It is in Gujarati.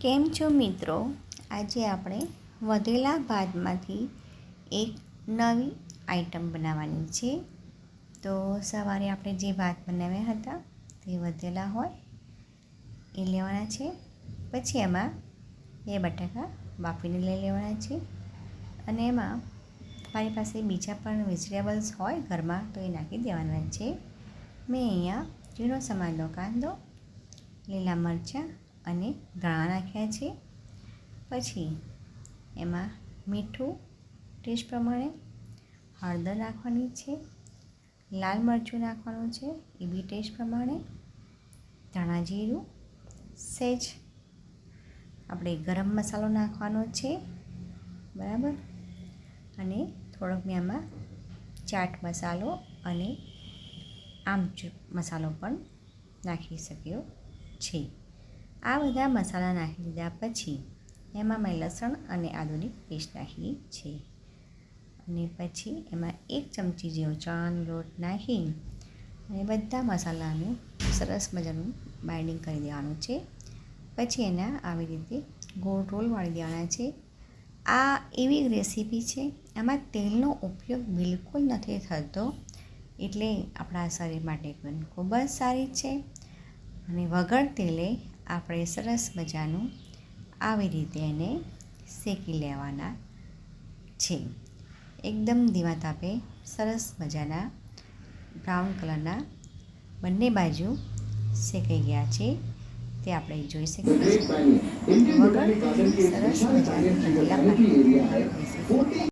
કેમ છો મિત્રો? આજે આપણે વધેલા ભાતમાંથી એક નવી આઈટમ બનાવવાની છે. તો સવારે આપણે જે ભાત બનાવ્યા હતા તે વધેલા હોય, એ લેવાના છે. પછી એમાં બે બટાકા બાફીને લઈ લેવાના છે. અને એમાં મારી પાસે બીજા પણ વેજીટેબલ્સ હોય ઘરમાં, તો એ નાખી દેવાના છે. મેં અહીંયા ઝીણો સમારેલો કાંદો, લીલા મરચાં અને ધાણા નાખ્યા છે. પછી એમાં મીઠું ટેસ્ટ પ્રમાણે હળદર નાખવાની છે, લાલ મરચું નાખવાનું છે, એ બી ટેસ્ટ પ્રમાણે, ધાણા જીરું, સેજ, આપણે ગરમ મસાલો નાખવાનો છે, બરાબર? અને થોડોક મેં આમાં ચાટ મસાલો અને આમચૂર મસાલો પણ નાખી શક્યો છે. આ બધા મસાલા નાખી દીધા પછી એમાં મેં લસણ અને આદુની પેસ્ટ નાખી છે. અને પછી એમાં એક ચમચી જેવો ચણાનો લોટ નાખી અને બધા મસાલાનું સરસ મજાનું બાઇન્ડિંગ કરી દેવાનું છે. પછી એના આવી રીતે ગોળ રોલ વાળી દેવાના છે. આ એવી રેસીપી છે, આમાં તેલનો ઉપયોગ બિલકુલ નથી થતો એટલે આપણા શરીર માટે પણ ખૂબ જ સારી છે. અને વગર તેલે આપણે સરસ મજાનું આવી રીતે એને શેકી લેવાના છે. એકદમ ધીમા તાપે સરસ મજાના બ્રાઉન કલરના બંને બાજુ શેકાઈ ગયા છે. તે આપણે જોઈ શકીએ. છીએ વગર સરસ મજાનું